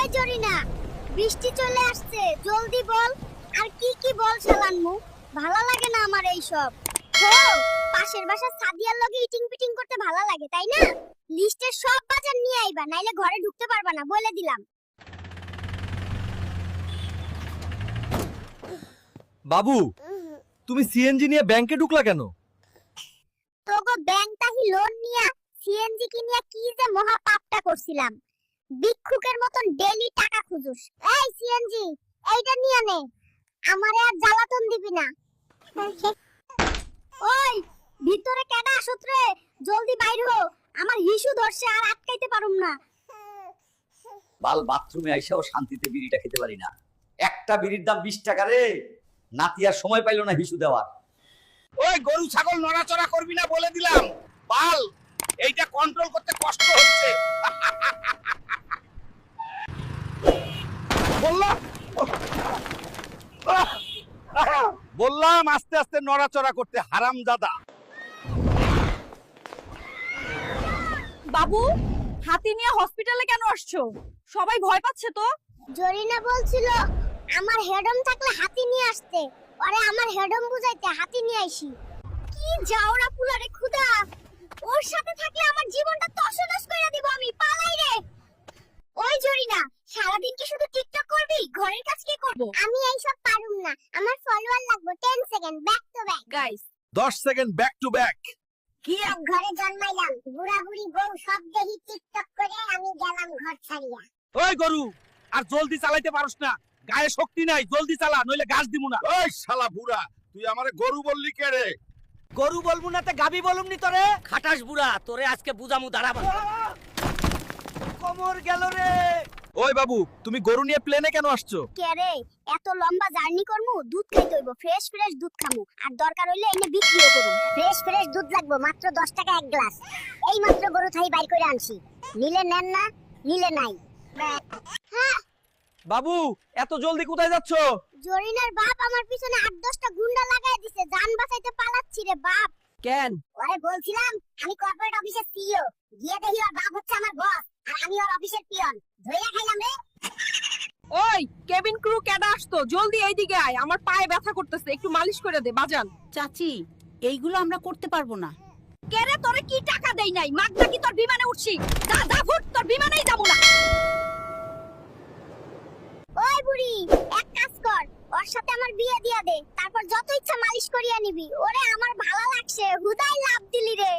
ওই জরিনা বৃষ্টি চলে আসছে জলদি বল। আর কি কি বল শালানমু? ভালো লাগে না আমার এই সব পাশের বাসার সাদিয়ার লগে ইটিং পিটিং করতে ভালো লাগে তাই না? লিস্টের সব বাজার নিয়ে আইবা নাইলে ঘরে ঢুকতে পারবা না বলে দিলাম। বাবু তুমি সিএনজি নিয়ে ব্যাংকে ঢুকলা কেন? তোগো ব্যাংক তাহি লোন নিয়া সিএনজি কিনিয়া কি যে মহা পাপটা করছিলাম। ভিক্ষুকের মতন ডেলি টাকা খুঁজুস। এই সিএনজি এইটা নিয়ে নে। আমারে আর জ্বালাতন দিবি না। ওই ভিতরে কেডা আসত রে? জলদি বাইর হো। আমার হিসু ধরছে আর আটকাইতে পারুম না। বাল বাথরুমে আইসাও শান্তিতে বিড়িটা খেতে পারি না। একটা বিড়ির দাম বিশ টাকা রে। নাতি আর সময় পাইলো না হিসু দেওয়ার। ওই গরু ছাগল নড়াচড়া করবি না বলে দিলাম। বাল এইটা কন্ট্রোল করতে কষ্ট হচ্ছে বললাম? বললাম আস্তে আস্তে নড়াচড়া করতে হারাম দাদা বাবু হাতি নিয়ে হসপিটালে কেন আসছো? সবাই ভয় পাচ্ছে তো। জরিনা বলছিল আমার হেডম থাকলে হাতি নিয়ে আসতে। পরে আমার হেডম বুঝাইতে হাতি নিয়ে আইছি কি যাওরা পুলারে খুদা! ওর সাথে থাকলে আমার জীবনটা তছনছ কাজ কে করব? আমি এইসব পারুম না। আমার ফলোয়ার লাগবে 10 second back to back guys দশ সেকেন্ড ব্যাক টু ব্যাক কি এক ঘরে জন্মাইলাম। বুড়া বুড়ি বউ সব দেখি টিকটক করে আমি গেলাম ঘর ছাড়িয়া। ওই গরু আর জলদি চালাইতে পারস না। গায়ে শক্তি নাই জলদি চালা নইলে গাছ দিমু না। ওই শালা বুড়া তুই আমারে গরু বললি কে রে? গরু বলব না তে গাবি বলুম নি তোরে? খাটাস বুড়া তোরে আজকে বুঝামু দাঁড়াবা কোমর গেল রে। ওই বাবু তুমি গরু নিয়ে প্লেনে কেন আসছো? কে রে? এত লম্বা জার্নি করমু দুধ খাইতে হইব ফ্রেশ ফ্রেশ দুধ খামু। আর দরকার হইলে এনে বিক্রিও করুম। ফ্রেশ ফ্রেশ দুধ লাগবো মাত্র 10 টাকা এক গ্লাস এই মাত্র গরু থাই বাইর করে আনছি। নিলে নেন না নিলে নাই। বাবু এত জলদি কোথায় যাচ্ছ? জরিনার বাপ আমার পিছনে আট দশটা গুন্ডা লাগাই দিছে জান বাঁচাইতে পালাচ্ছি রে বাপ। কেন? ওরে বলছিলাম আমি কর্পোরেট অফিসের সিইও গিয়ে দেখি ওর বাপ হচ্ছে আমার বস আর আমি ওর অফিসের পিয়ন। ধইরা খাইলাম রে। ওই কেবিন ক্রু কেডা আসতো? জলদি এইদিকে আয় আমার পায়ে ব্যথা করতেছে একটু মালিশ করে দে বাজান। চাচি এইগুলো আমরা করতে পারব না। কেরে তোরে কি টাকা দেই নাই? কি তোর বিমানে উঠছি? যা যা ফুট তোর বিমানেই যাব না। ওই বুড়ি এক কাজ কর ওর সাথে আমার বিয়ে দিয়া দে তারপর যত ইচ্ছা মালিশ করিয়া নিবি। ওরে আমার ভালো লাগছে হুদাই লাভ দিলি রে।